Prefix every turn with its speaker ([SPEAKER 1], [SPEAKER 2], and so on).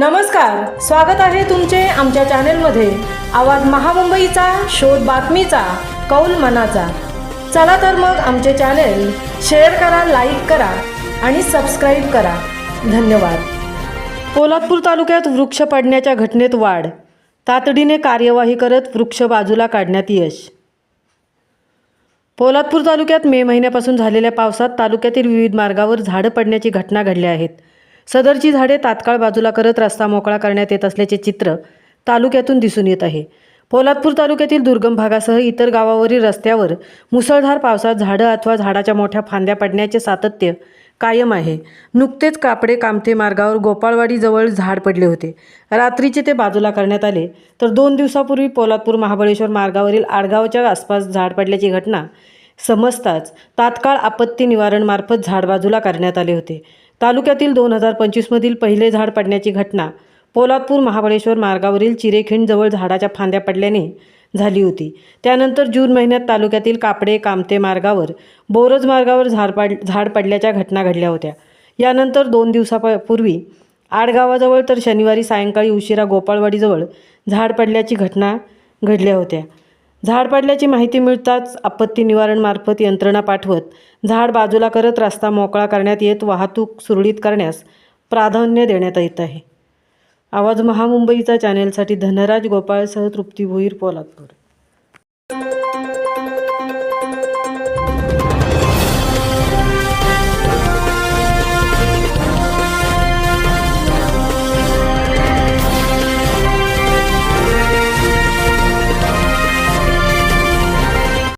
[SPEAKER 1] नमस्कार स्वागत आहे तुमचे आमच्या चॅनेलमध्ये. आवाज महामुंबईचा शोध बातमीचा कौल मनाचा. चला तर मग आमचे चॅनेल शेअर करा लाईक करा आणि सबस्क्राईब करा. धन्यवाद. पोलादपूर तालुक्यात वृक्ष पडण्याच्या घटनेत वाढ. तातडीने कार्यवाही करत वृक्ष बाजूला काढण्यात यश. पोलादपूर तालुक्यात मे महिन्यापासून झालेल्या पावसात तालुक्यातील विविध मार्गावर झाडं पडण्याची घटना घडल्या आहेत. सदरची झाडे तात्काळ बाजूला करत रस्ता मोकळा करण्यात येत असल्याचे चित्र तालुक्यातून दिसून येत आहे. पोलादपूर तालुक्यातील दुर्गम भागासह इतर गावावरील रस्त्यावर मुसळधार पावसात झाडं अथवा झाडाच्या मोठ्या फांद्या पडण्याचे सातत्य कायम आहे. नुकतेच कापडे कामथे मार्गावर गोपाळवाडीजवळ झाड पडले होते. रात्रीचे ते बाजूला करण्यात आले. तर दोन दिवसापूर्वी पोलादपूर महाबळेश्वर मार्गावरील आडगावच्या आसपास झाड पडल्याची घटना समजताच तात्काळ आपत्ती निवारणमार्फत झाड बाजूला करण्यात आले होते. तालुक्यातील दोन हजार पंचवीसमधील पहिले झाड पडण्याची घटना पोलादपूर महाबळेश्वर मार्गावरील चिरेखिंडजवळ झाडाच्या फांद्या पडल्याने झाली होती. त्यानंतर जून महिन्यात तालुक्यातील कापडे कामते मार्गावर बोरज मार्गावर झाड पाड झाड पडल्याच्या घटना घडल्या होत्या. यानंतर दोन दिवसापूर्वी आडगावाजवळ तर शनिवारी सायंकाळी उशिरा गोपाळवाडीजवळ झाड पडल्याची घटना घडल्या होत्या. झाड पडल्याची माहिती मिळताच आपत्ती निवारणमार्फत यंत्रणा पाठवत झाड बाजूला करत रस्ता मोकळा करण्यात येत वाहतूक सुरळीत करण्यास प्राधान्य देण्यात येत आहे. आवाज महामुंबईचा चॅनेलसाठी धनराज गोपाळसह तृप्ती भोईर पोलादपूर.